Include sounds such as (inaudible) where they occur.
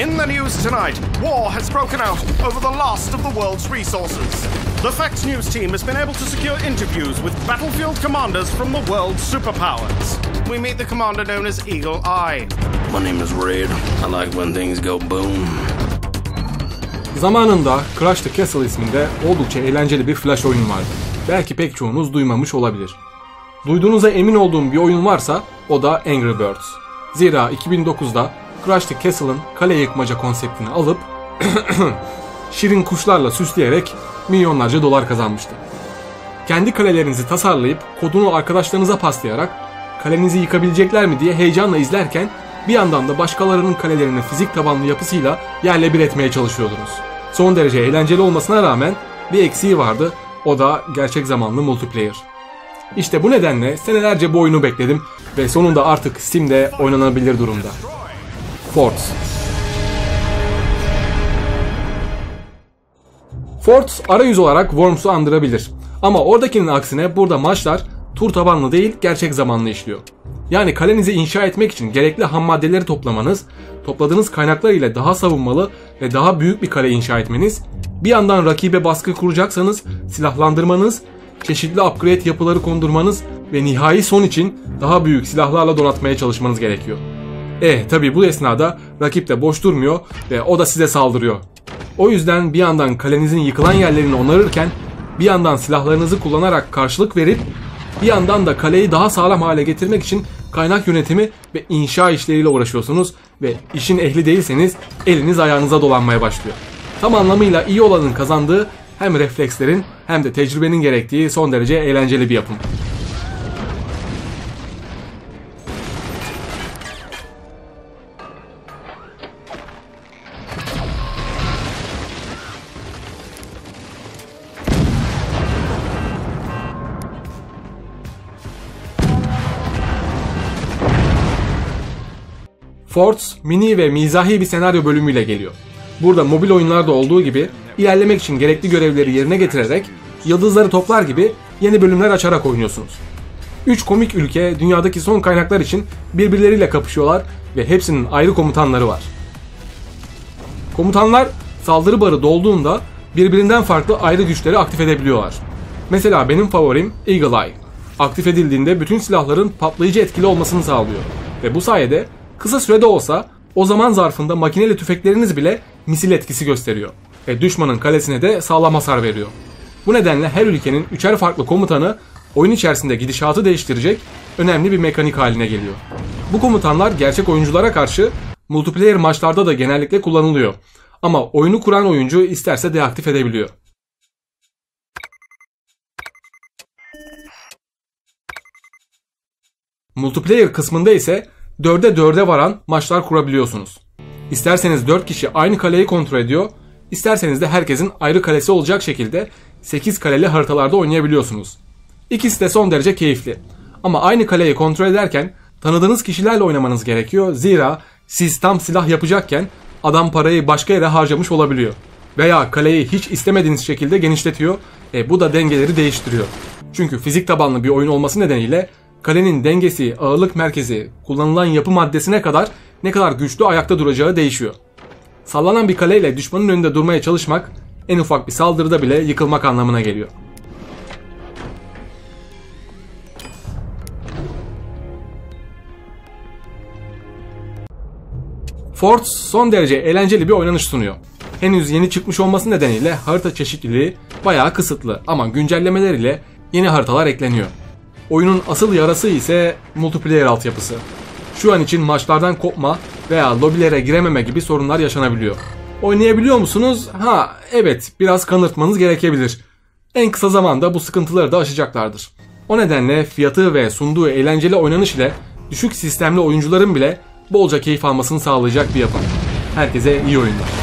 In the news tonight, war has broken out over the last of the world's resources. The Facts News team has been able to secure interviews with battlefield commanders from the world's superpowers. We meet the commander known as Eagle Eye. My name is Red. I like when things go boom. Zamanında Crash the Castle isminde oldukça eğlenceli bir flash oyun vardı. Belki pek çoğunuz duymamış olabilir. Duyduğunuza emin olduğum bir oyun varsa o da Angry Birds. Zira 2009'da Crash the Castle'ın kale yıkmaca konseptini alıp (clears throat) şirin kuşlarla süsleyerek milyonlarca dolar kazanmıştı. Kendi kalelerinizi tasarlayıp kodunu arkadaşlarınıza paslayarak kalenizi yıkabilecekler mi diye heyecanla izlerken bir yandan da başkalarının kalelerinin fizik tabanlı yapısıyla yerle bir etmeye çalışıyordunuz. Son derece eğlenceli olmasına rağmen bir eksiği vardı. O da gerçek zamanlı multiplayer. İşte bu nedenle senelerce bu oyunu bekledim ve sonunda artık Steam'de oynanabilir durumda. Forts. Forts arayüz olarak Worms'u andırabilir. Ama oradakinin aksine burada maçlar tur tabanlı değil gerçek zamanlı işliyor. Yani kalenizi inşa etmek için gerekli ham maddeleri toplamanız, topladığınız kaynaklar ile daha savunmalı ve daha büyük bir kale inşa etmeniz, bir yandan rakibe baskı kuracaksanız silahlandırmanız, çeşitli upgrade yapıları kondurmanız ve nihai son için daha büyük silahlarla donatmaya çalışmanız gerekiyor. E tabi bu esnada rakip de boş durmuyor ve o da size saldırıyor. O yüzden bir yandan kalenizin yıkılan yerlerini onarırken bir yandan silahlarınızı kullanarak karşılık verip bir yandan da kaleyi daha sağlam hale getirmek için kaynak yönetimi ve inşa işleriyle uğraşıyorsunuz ve işin ehli değilseniz eliniz ayağınıza dolanmaya başlıyor. Tam anlamıyla iyi olanın kazandığı hem reflekslerin hem de tecrübenin gerektiği son derece eğlenceli bir yapım. Forts mini ve mizahi bir senaryo bölümüyle geliyor. Burada mobil oyunlarda olduğu gibi ilerlemek için gerekli görevleri yerine getirerek yıldızları toplar gibi yeni bölümler açarak oynuyorsunuz. 3 komik ülke dünyadaki son kaynaklar için birbirleriyle kapışıyorlar ve hepsinin ayrı komutanları var. Komutanlar saldırı barı dolduğunda birbirinden farklı ayrı güçleri aktif edebiliyorlar. Mesela benim favorim Eagle Eye. Aktif edildiğinde bütün silahların patlayıcı etkili olmasını sağlıyor. Ve bu sayede kısa sürede olsa o zaman zarfında makineli tüfekleriniz bile misil etkisi gösteriyor. Ve düşmanın kalesine de sağlam hasar veriyor. Bu nedenle her ülkenin üçer farklı komutanı oyun içerisinde gidişatı değiştirecek önemli bir mekanik haline geliyor. Bu komutanlar gerçek oyunculara karşı multiplayer maçlarda da genellikle kullanılıyor. Ama oyunu kuran oyuncu isterse deaktif edebiliyor. Multiplayer kısmında ise 4'e 4'e varan maçlar kurabiliyorsunuz. İsterseniz 4 kişi aynı kaleyi kontrol ediyor, isterseniz de herkesin ayrı kalesi olacak şekilde 8 kaleli haritalarda oynayabiliyorsunuz. İkisi de son derece keyifli. Ama aynı kaleyi kontrol ederken tanıdığınız kişilerle oynamanız gerekiyor. Zira siz tam silah yapacakken adam parayı başka yere harcamış olabiliyor. Veya kaleyi hiç istemediğiniz şekilde genişletiyor. E, bu da dengeleri değiştiriyor. Çünkü fizik tabanlı bir oyun olması nedeniyle kalenin dengesi, ağırlık merkezi, kullanılan yapı maddesine kadar ne kadar güçlü ayakta duracağı değişiyor. Sallanan bir kaleyle düşmanın önünde durmaya çalışmak en ufak bir saldırıda bile yıkılmak anlamına geliyor. Forts son derece eğlenceli bir oynanış sunuyor. Henüz yeni çıkmış olması nedeniyle harita çeşitliliği bayağı kısıtlı ama güncellemeler ile yeni haritalar ekleniyor. Oyunun asıl yarası ise multiplayer altyapısı. Şu an için maçlardan kopma veya lobilere girememe gibi sorunlar yaşanabiliyor. Oynayabiliyor musunuz? Ha evet biraz kanırtmanız gerekebilir. En kısa zamanda bu sıkıntıları da aşacaklardır. O nedenle fiyatı ve sunduğu eğlenceli oynanış ile düşük sistemli oyuncuların bile bolca keyif almasını sağlayacak bir yapım. Herkese iyi oyunlar.